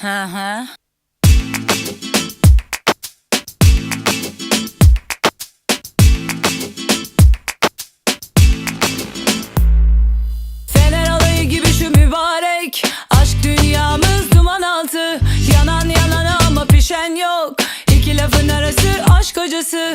Hı hı. Fener alayı gibi şu mübarek. Aşk dünyamız duman altı. Yanan yanan ama pişen yok. İki lafın arası aşk hocası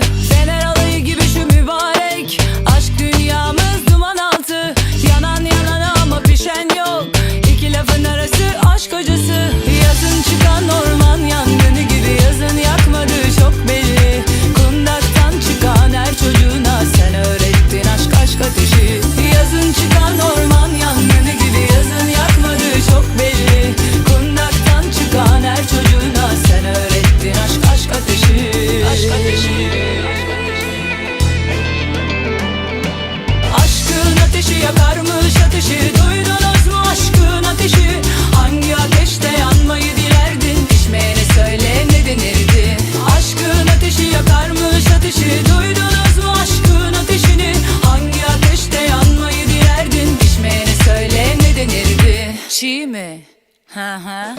ateşi yakarmış ateşi. Duydunuz mu aşkın ateşi? Hangi ateşte yanmayı dilerdin? Pişmeyene söyle ne denirdi Aşkın ateşi yakarmış ateşi. Duydunuz mu aşkın ateşini? Hangi ateşte yanmayı dilerdin? Pişmeyene söyle ne denirdi Çiğ mi? Ha ha.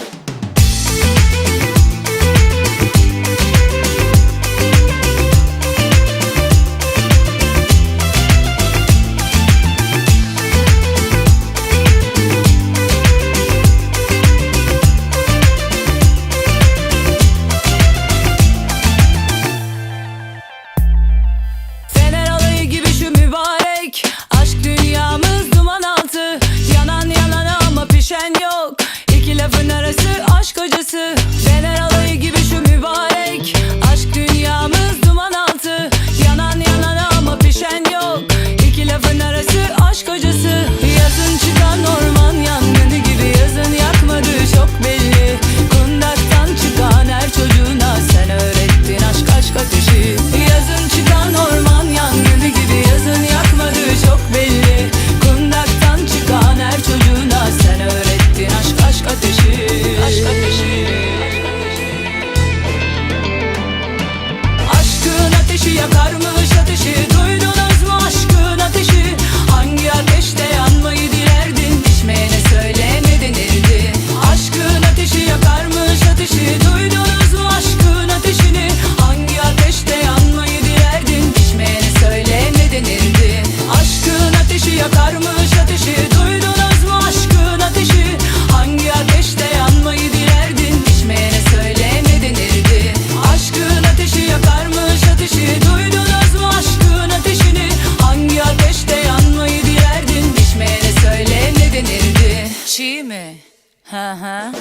ateşi yakar mı? ateşi Duydunuz aşkın ateşini? Hangi ateşte yanmayı dilerdin? Düşmeyene söyle ne denirdi Çiğ mi? Ha ha.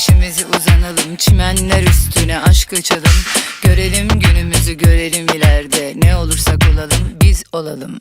Peşimizi uzanalım çimenler üstüne aşk açalım Görelim günümüzü görelim ileride Ne olursak olalım biz olalım.